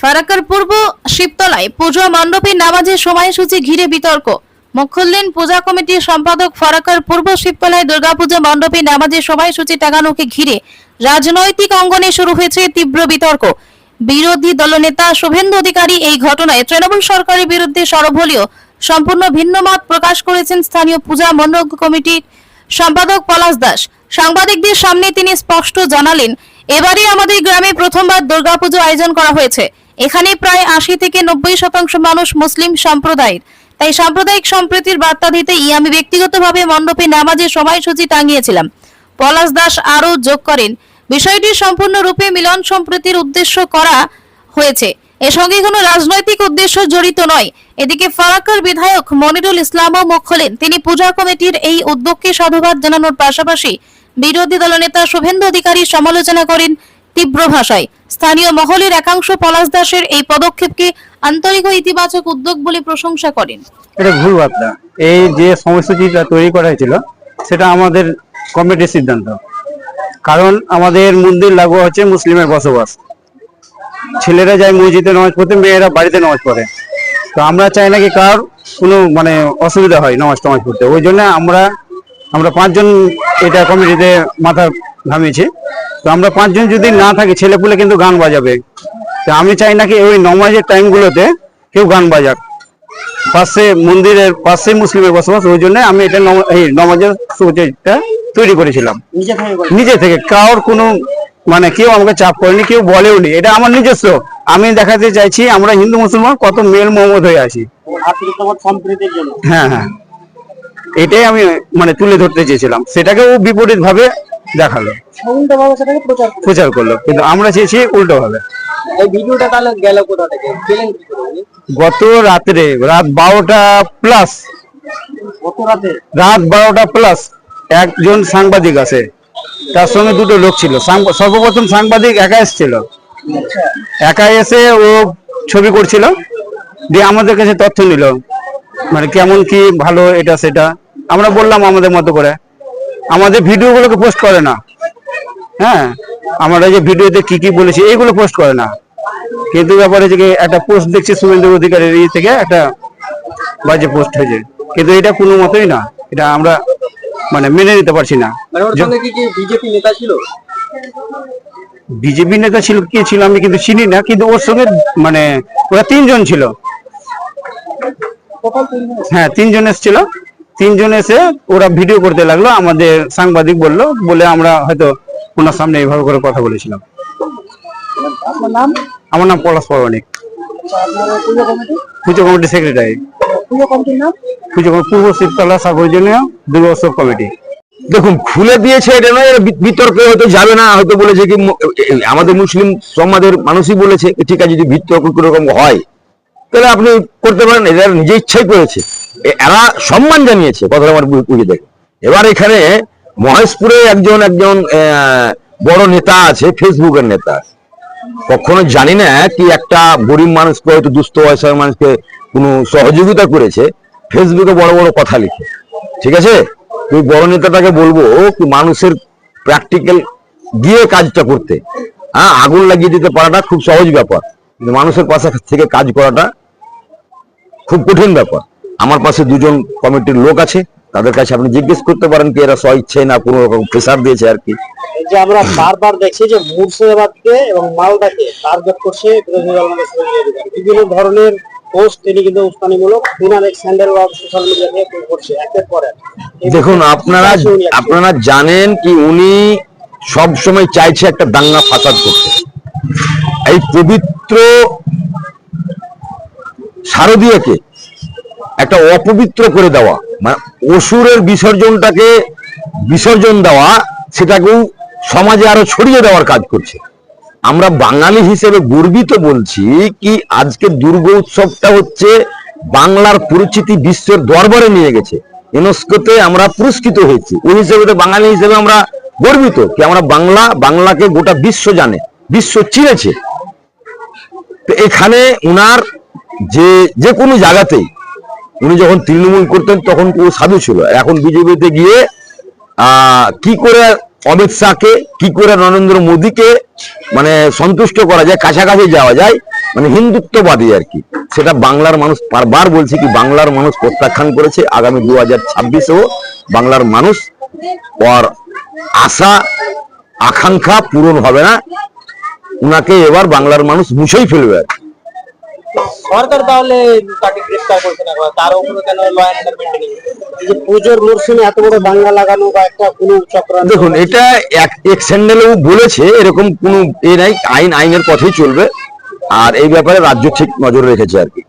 ফারাক্কার পূর্ব শিবতলায় পুজো মণ্ডপে নামাজের সময়সূচি ঘিরে বিতর্ক। মুখ খুললেন পূজা কমিটির সম্পাদক ফারাক্কার পূর্ব শিবতলায় দুর্গাপূজা মণ্ডপে নামাজের সময়সূচি টাঙানোকে ঘিরে রাজনৈতিক অঙ্গনে শুরু হয়েছে তীব্র বিতর্ক। বিরোধী দলনেতা শুভেন্দু অধিকারী এই ঘটনায় তৃণমূল সরকারের বিরুদ্ধে সরব সম্পূর্ণ ভিন্ন মত প্রকাশ করেছেন স্থানীয় পূজা মণ্ডপ কমিটির সম্পাদক পলাশ দাস। সাংবাদিকদের সামনে তিনি স্পষ্ট জানালেন, এবারে আমাদের গ্রামে প্রথমবার দুর্গাপুজো আয়োজন করা হয়েছে। এখানে প্রায় আশি থেকে নব্বই শতাংশ মানুষ মুসলিম সম্প্রদায়ের তাই সাম্প্রদায়িক সম্প্রীতির বার্তা দিতেই আমি ব্যক্তিগতভাবে মণ্ডপে নামাজের সময়সূচি টাঙিয়েছিলাম। পলাশ দাস আরও যোগ করেন, বিষয়টি সম্পূর্ণরূপে মিলন সম্প্রীতির উদ্দেশ্য করা হয়েছে। এর সঙ্গে কোনো রাজনৈতিক উদ্দেশ্য জড়িত নয়। এদিকে ফারাক্কার বিধায়ক মনিরুল ইসলামও মুখ খোলেন। তিনি পূজা কমিটির এই উদ্যোগকে সাধুবাদ জানানোর পাশাপাশি বিরোধী দলনেতা শুভেন্দু অধিকারী সমালোচনা করেন তীব্র ভাষায়। স্থানীয় মহলের একাংশ পলাশ দাসের এই পদক্ষেপকে আন্তরিক ও ইতিবাচক উদ্যোগ বলে প্রশংসা করেন। এটা ভুল বার্তা। এই যে সময়সূচিটা তৈরি করা হয়েছিল, সেটা আমাদের কমিটির সিদ্ধান্ত। কারণ আমাদের মন্দির লাগু হচ্ছে মুসলিমের বসবাস। ছেলেরা যায় মসজিদে নামাজ পড়তে, মেয়েরা বাড়িতে নামাজ পড়ে। তো আমরা চাই না কি কার কোনো মানে অসুবিধা হয় নামাজ টামাজ পড়তে। ওই জন্য আমরা আমরা পাঁচজন এটা কমিটিতে মাথা ঘামিয়েছি। তো আমরা পাঁচজন যদি না থাকি ছেলেপুলে কিন্তু গান বাজাবে। তো আমি চাই নাকি ওই নমাজের টাইমগুলোতে কেউ গান বাজাক। পাশে মন্দিরের পাশে মুসলিমের বসবাস ওই জন্য আমি এটা এই নমাজের সুযোগটা তৈরি করেছিলাম। নিজে থেকে কারোর কোনো মানে কেউ আমাকে চাপ করেনি কেউ বলেও নি এটা আমার নিজস্ব। আমি দেখাতে চাইছি আমরা হিন্দু মুসলমান কত মেল মোহাম্মদ হয়ে আছি। হ্যাঁ হ্যাঁ। এটাই আমি মানে তুলে ধরতে চেয়েছিলাম। সেটাকে ও বিপরীত ভাবে দেখাল। উল্টোভাবে সেটাকে প্রচার প্রচার করল কিন্তু আমরা চেয়েছি উল্টো ভাবে এই ভিডিওটা তাহলে গেল কোথা থেকে? পেলেন কি করে গত রাত্রে রাত বারোটা প্লাস গত রাতে? রাত বারোটা প্লাস একজন সাংবাদিক আছে তার সঙ্গে দুটো লোক ছিল। সর্বপ্রথম সাংবাদিক একা এসেছিল। একা এসে ও ছবি করছিল দিয়ে আমাদের কাছে তথ্য নিল মানে কেমন কি ভালো এটা সেটা। আমরা বললাম আমাদের মতো করে। আমাদের ভিডিওগুলোকে পোস্ট করে না। হ্যাঁ আমরা যে ভিডিওতে কি কি বলেছি এইগুলো পোস্ট করে না। কিন্তু ব্যাপারে যে একটা পোস্ট দেখছি শুভেন্দু অধিকারের ই থেকে একটা বাজে পোস্ট হয়েছে। কিন্তু এটা কোনো মতোই না। এটা আমরা মানে মেনে নিতে পারছি না। মানে বিজেপি নেতা ছিল? বিজেপি নেতা ছিল কি ছিল আমি কিন্তু চিনি না কিন্তু ওর সঙ্গে মানে ওরা তিনজন ছিল। হ্যাঁ তিনজন এসেছিল। তিনজন এসে ওরা ভিডিও করতে লাগল আমাদের সাংবাদিক বলল বলে আমরা হয়তো ওনার সামনে এইভাবে করে কথা বলেছিলাম। আমার নাম পলাশ পৌরাণিক। আচ্ছা, পুজো কমিটি সেক্রেটারি। পুজো পূর্ব শীতলা সার্বজনীয় দুর্গোৎসব কমিটি। দেখুন খুলে দিয়েছে এটা নয় বিতর্কে হয়তো যাবে না হয়তো বলেছে কি আমাদের মুসলিম সমাজের মানুষই বলেছে ঠিক আছে যদি বিতর্ক কোনোরকম হয় তাহলে আপনি করতে পারেন এরা নিজে ইচ্ছাই করেছে। এরা সম্মান জানিয়েছে, কথাটা আমার বুঝে দেখে। এবার এখানে মহেশপুরে একজন একজন বড় নেতা আছে, ফেসবুকের নেতা। কখনো জানি না কি একটা গরিব মানুষকে, হয়তো দুস্থ বয়সের মানুষকে কোনো সহযোগিতা করেছে, ফেসবুকে বড় বড় কথা লিখে। ঠিক আছে? তুই বড় নেতাটাকে বলব কি মানুষের প্র্যাকটিক্যাল গিয়ে কাজটা করতে। হ্যাঁ আগুন লাগিয়ে দিতে পারাটা খুব সহজ ব্যাপার। কিন্তু মানুষের পাশে থেকে কাজ করাটা খুব কঠিন ব্যাপার। আমার পাশে দুজন কমিটির লোক আছে তাদের কাছে আপনি জিজ্ঞেস করতে পারেন কি এরা স্ব ইচ্ছে না কোনো রকম প্রেসার দিয়েছে আর কি। যে আমরা বারবার দেখছি যে মুর্শিদাবাদকে এবং মালদাকে টার্গেট করছে বিরোধী দল মানে বিভিন্ন ধরনের পোস্ট তিনি কিন্তু উস্কানিমূলক দিনারেক স্যান্ডেল বা সোশ্যাল মিডিয়াতে করছে একের পর এক। দেখুন আপনারা আপনারা জানেন কি উনি সব সময় চাইছে একটা দাঙ্গা ফাসাদ করতে। এই পবিত্র শারদীয়কে একটা অপবিত্র করে দেওয়া। মানে অসুরের বিসর্জনটাকে বিসর্জন দেওয়া, সেটাকেও সমাজে আরও ছড়িয়ে দেওয়ার কাজ করছে। আমরা বাঙালি হিসেবে গর্বিত বলছি কি আজকে দুর্গা উৎসবটা হচ্ছে বাংলার পরিচিতি বিশ্বের দরবারে নিয়ে গেছে। ইউনেস্কোতে আমরা পুরস্কৃত হয়েছি। ওই হিসেবে তো বাঙালি হিসেবে আমরা গর্বিত কি আমরা বাংলা, বাংলাকে গোটা বিশ্ব জানে, বিশ্ব চিনেছে। তো এখানে উনার যে যে কোনো জায়গাতেই উনি যখন তৃণমূল করতেন, তখন ও সাধু ছিল। এখন বিজেপিতে গিয়ে কি করে অমিত শাহকে, কি করে নরেন্দ্র মোদীকে মানে সন্তুষ্ট করা যায়, কাছাকাছি যাওয়া যায় মানে হিন্দুত্ববাদী আর কি। সেটা বাংলার মানুষ বারবার বলছি কি, বাংলার মানুষ প্রত্যাখ্যান করেছে, আগামী দু হাজার ছাব্বিশেও বাংলার মানুষ ওর আশা, আকাঙ্ক্ষা পূরণ হবে না। উনাকে এবার বাংলার মানুষ মুছেই ফেলবে আর। সরকার তাহলে তাকে গ্রেফতার করছে না তার উপরে কেন ল যে পুজোর মরশুমে এত বড় দাঙ্গা লাগানো বা একটা কোনো চক্রান্ত দেখুন এটা এক এক স্যান্ডেলেও বলেছে এরকম কোনো এ নাই আইন আইনের পথেই চলবে। আর এই ব্যাপারে রাজ্য ঠিক নজর রেখেছে আর কি।